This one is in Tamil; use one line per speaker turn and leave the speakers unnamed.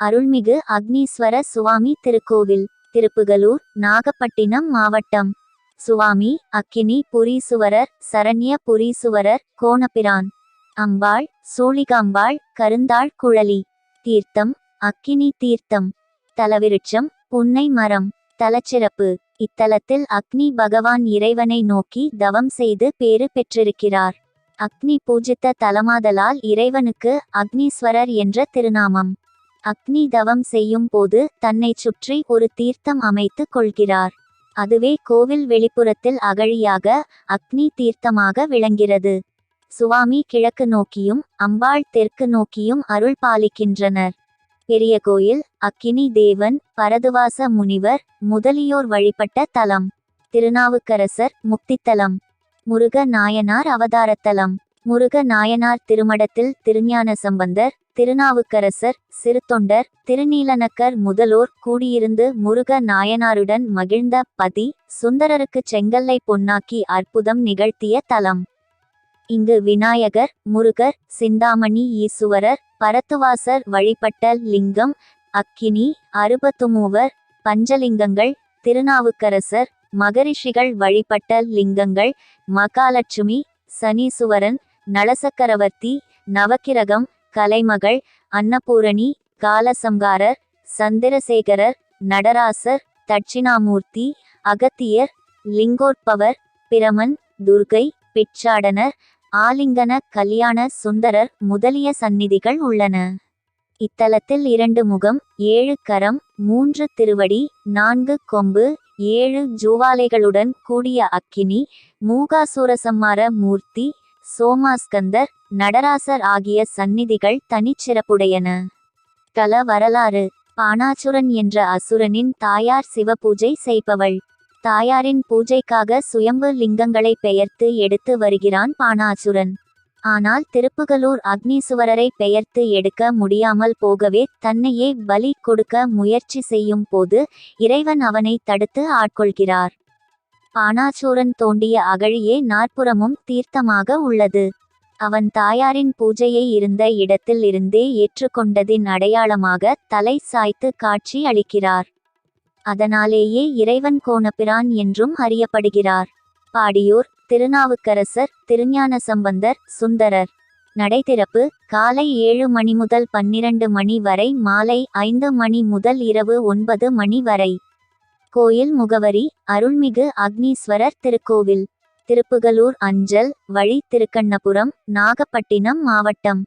அருள்மிகு அக்னீஸ்வர சுவாமி திருக்கோவில் திருப்புகலூர் நாகப்பட்டினம் மாவட்டம். சுவாமி அக்கினி புரீசுவரர் சரண்ய புரீசுவரர் கோணபிரான். அம்பாள் சூழிகாம்பாள் கருந்தாள் குழலி. தீர்த்தம் அக்கினி தீர்த்தம். தலவிருட்சம் புன்னை மரம். தலச்சிறப்பு இத்தலத்தில் அக்னி பகவான் இறைவனை நோக்கி தவம் செய்து பேறு பெற்றிருக்கிறார். அக்னி பூஜித்த தலமாதலால் இறைவனுக்கு அக்னீஸ்வரர் என்ற திருநாமம். அக்னி தவம் செய்யும் போது தன்னைச் சுற்றி ஒரு தீர்த்தம் அமைத்து கொள்கிறார். அதுவே கோவில் வெளிப்புறத்தில் அகழியாக அக்னி தீர்த்தமாக விளங்கிறது சுவாமி கிழக்கு நோக்கியும் அம்பாள் தெற்கு நோக்கியும் அருள் பாலிக்கின்றனர். பெரிய கோயில் அக்கினி தேவன் பரதுவாச முனிவர் முதலியோர் வழிபட்ட தலம். திருநாவுக்கரசர் முக்தித்தலம். முருக நாயனார் அவதாரத்தலம். முருக நாயனார் திருமடத்தில் திருஞான சம்பந்தர் திருநாவுக்கரசர் சிறுத்தொண்டர் திருநீலனக்கர் முதலோர் கூடியிருந்து முருக நாயனாருடன் மகிழ்ந்த பதி சுந்தரருக்கு செங்கல்லை பொன்னாக்கி அற்புதம் நிகழ்த்திய தலம். இங்கு விநாயகர் முருகர் சிந்தாமணி ஈசுவரர் பரத்துவாசர் வழிபட்ட லிங்கம் அக்கினி அறுபத்துமூவர் பஞ்சலிங்கங்கள் திருநாவுக்கரசர் மகரிஷிகள் வழிபட்ட லிங்கங்கள் மகாலட்சுமி சனீசுவரன் நளசக்கரவர்த்தி நவக்கிரகம் கலைமகள் அன்னபூரணி காலசம்காரர் சந்திரசேகரர் நடராசர் தட்சிணாமூர்த்தி அகத்தியர் லிங்கோற்பவர் பிரமன் துர்கை பிச்சாடனர் ஆலிங்கன கல்யாண சுந்தரர் முதலிய சந்நிதிகள் உள்ளன. இத்தலத்தில் இரண்டு முகம் ஏழு கரம் மூன்று திருவடி நான்கு கொம்பு ஏழு ஜூவாலைகளுடன் கூடிய அக்கினி மூகாசூரசம்மார மூர்த்தி சோமாஸ்கந்தர் நடராசர் ஆகிய சந்நிதிகள் தனிச்சிறப்புடையன. தல வரலாறு பாணாசுரன் என்ற அசுரனின் தாயார் சிவ பூஜை செய்பவள். தாயாரின் பூஜைக்காக சுயம்பு லிங்கங்களை பெயர்த்து எடுத்து வருகிறான் பாணாசுரன். ஆனால் திருப்புகலூர் அக்னீசுவரரை பெயர்த்து எடுக்க முடியாமல் போகவே தன்னையே பலி கொடுக்க முயற்சி செய்யும் போது இறைவன் அவனை தடுத்து ஆட்கொள்கிறார். பானாசூரன் தோண்டிய அகழியே நாற்புறமும் தீர்த்தமாக உள்ளது. அவன் தாயாரின் பூஜையை இருந்த இடத்தில் இருந்தே ஏற்றுக்கொண்டதின் அடையாளமாக தலை சாய்த்து காட்சி அளிக்கிறார். அதனாலேயே இறைவன் கோணபிரான் என்றும் அறியப்படுகிறார். பாடியூர் திருநாவுக்கரசர் திருஞான சம்பந்தர் சுந்தரர். நடைதிறப்பு காலை ஏழு மணி முதல் பன்னிரண்டு மணி வரை மாலை ஐந்து மணி முதல் இரவு ஒன்பது மணி வரை. கோயில் முகவரி அருள்மிகு அக்னீஸ்வரர் திருக்கோவில். திருப்புகலூர் அஞ்சல் வழி திருக்கண்ணபுரம் நாகப்பட்டினம் மாவட்டம்.